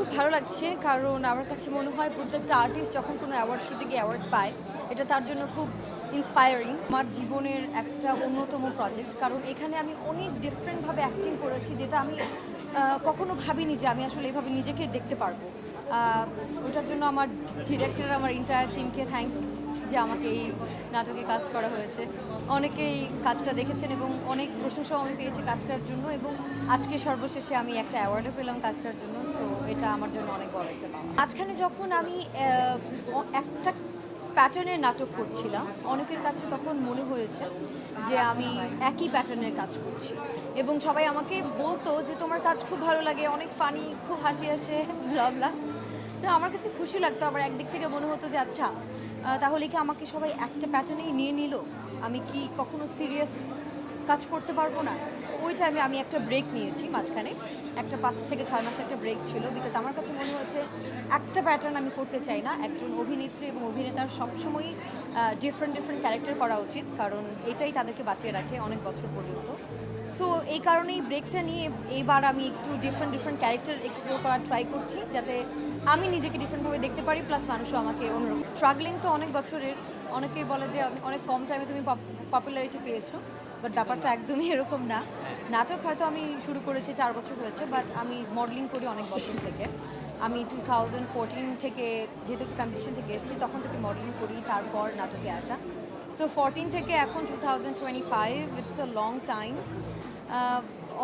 খুব ভালো লাগছে, কারণ আমার কাছে মনে হয় প্রত্যেকটা আর্টিস্ট যখন কোনো অ্যাওয়ার্ড শুতে গিয়ে অ্যাওয়ার্ড পায়, এটা তার জন্য খুব ইন্সপায়ারিং আমার জীবনের একটা অন্যতম প্রজেক্ট কারণ এখানে আমি অনেক ডিফারেন্টভাবে অ্যাক্টিং করেছি যেটা আমি কখনো ভাবিনি যে আমি আসলে এভাবে নিজেকে দেখতে পারব। ওটার জন্য আমার ডিরেক্টর আমার ইন্টায়ার টিমকে থ্যাংকস যে আমাকে এই নাটকে কাস্ট করা হয়েছে। অনেকেই কাজটা দেখেছেন এবং অনেক প্রশংসাও আমি পেয়েছি কাজটার জন্য এবং আজকে সর্বশেষে আমি একটা অ্যাওয়ার্ডও পেলাম কাজটার জন্য সো এটা আমার জন্য অনেক বড় একটা পাওয়া মাঝখানে যখন আমি একটা প্যাটার্নের নাটক করছিলাম, অনেকের কাছে তখন মনে হয়েছে যে আমি একই প্যাটার্নের কাজ করছি এবং সবাই আমাকে বলতো যে, তোমার কাজ খুব ভালো লাগে, অনেক ফানি খুব হাসি আসে ব্লা তো আমার কাছে খুশি লাগতো আবার একদিক থেকে মনে হতো যে আচ্ছা তাহলে কি আমাকে সবাই একটা প্যাটার্নেই নিয়ে নিল? আমি কি কখনো সিরিয়াস কাজ করতে পারব না। ওই টাইমে আমি একটা ব্রেক নিয়েছি মাঝখানে। একটা পাঁচ থেকে ছয় মাস একটা ব্রেক ছিল বিকজ আমার কাছে মনে হয়েছে একটা প্যাটার্ন আমি করতে চাই না। একজন অভিনেত্রী এবং অভিনেতার সবসময়ই ডিফারেন্ট ডিফারেন্ট ক্যারেক্টার করা উচিত। কারণ এটাই তাদেরকে বাঁচিয়ে রাখে অনেক বছর পর্যন্ত। সো এই কারণেই ব্রেকটা নিয়ে এইবার আমি একটু ডিফারেন্ট ডিফারেন্ট ক্যারেক্টার এক্সপ্লোর করার ট্রাই করছি। যাতে আমি নিজেকে ডিফারেন্টভাবে দেখতে পারি প্লাস মানুষও আমাকে অন্যরকম। স্ট্রাগলিং তো অনেক বছরের অনেকেই বলে যে অনেক কম টাইমে তুমি পপুলারিটি পেয়েছ বাট ব্যাপারটা একদমই এরকম না। নাটক হয়তো আমি শুরু করেছি চার বছর হয়েছে বাট আমি মডেলিং করি অনেক বছর থেকে। আমি টু থাউজেন্ড ফোরটিন থেকে যেহেতু একটু কম্পিটিশন থেকে এসেছি, তখন থেকে মডেলিং করি, তারপর নাটকে আসা। সো ফোরটিন থেকে এখন two thousand twenty five it's a long time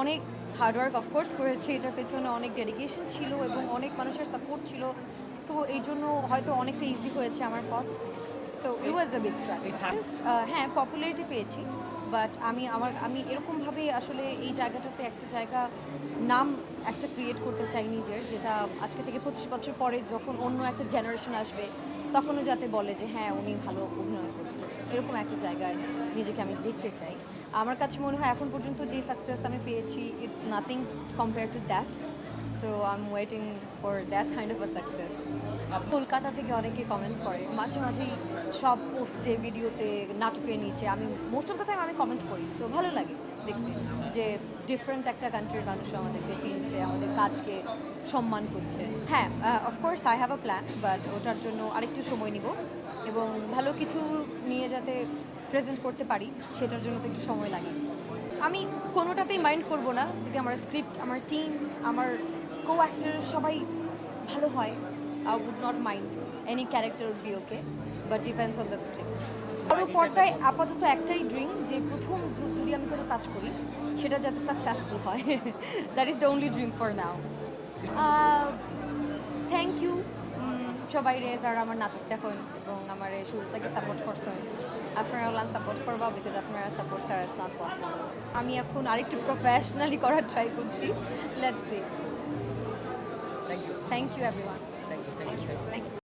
অনেক হার্ডওয়ার্ক অফকোর্স করেছি, এটার পেছনে অনেক ডেডিকেশন ছিল এবং অনেক মানুষের সাপোর্ট ছিল। সো এই জন্য হয়তো অনেকটা ইজি হয়েছে আমার পথ। So it was a big struggle হ্যাঁ পপুলারিটি পেয়েছি বাট আমি আমার আমি এরকমভাবে আসলে এই জায়গাটাতে একটা জায়গা নাম একটা ক্রিয়েট করতে চাই নিজের যেটা আজকে থেকে পঁচিশ বছর পরে যখন অন্য একটা জেনারেশন আসবে তখনও যাতে বলে যে হ্যাঁ উনি ভালো অভিনয় করতেন। এরকম একটা জায়গায় নিজেকে আমি দেখতে চাই। আমার কাছে মনে হয় এখন পর্যন্ত যে সাকসেস আমি পেয়েছি it's nothing compare to that so I am waiting for that kind of a success Kolkata থেকে অনেকে কমেন্টস করে। মাঝে মাঝেই সব পোস্টে ভিডিওতে নাটকের নিচে, আমি মোস্ট অফ দ্য টাইম আমি কমেন্টস করি। সো ভালো লাগে দেখতে যে ডিফারেন্ট একটা কান্ট্রির মানুষ আমাদেরকে চিনছে, আমাদের কাজকে সম্মান করছে। হ্যাঁ of course I have a plan but ওটার জন্য আরেকটু সময় নিব এবং ভালো কিছু নিয়ে যাতে প্রেজেন্ট করতে পারি, সেটার জন্য তো একটু সময় লাগে। আমি কোনোটাতেই মাইন্ড করব না যদি আমার স্ক্রিপ্ট আমার টিম আমার কো অ্যাক্টর সবাই ভালো হয় I would not mind any character would be okay but depends on the script বড় পর্দায় আপাতত একটাই ড্রিম যে প্রথম যদি আমি কোনো কাজ করি, সেটা যাতে সাকসেসফুল হয়। That is the only dream for now thank you সবাই রেজ আর আমার নাটক দেখুন এবং আমার শুরু থেকে সাপোর্ট করছেন। আপনারা ওলান সাপোর্ট করবা বিকজ আপনারা সাপোর্ট ছাড়া ইটস নট পসিবল আমি এখন আরেকটু প্রফেশনালি করার ট্রাই করছি। Let's see thank you thank you everyone thank you thank you thank you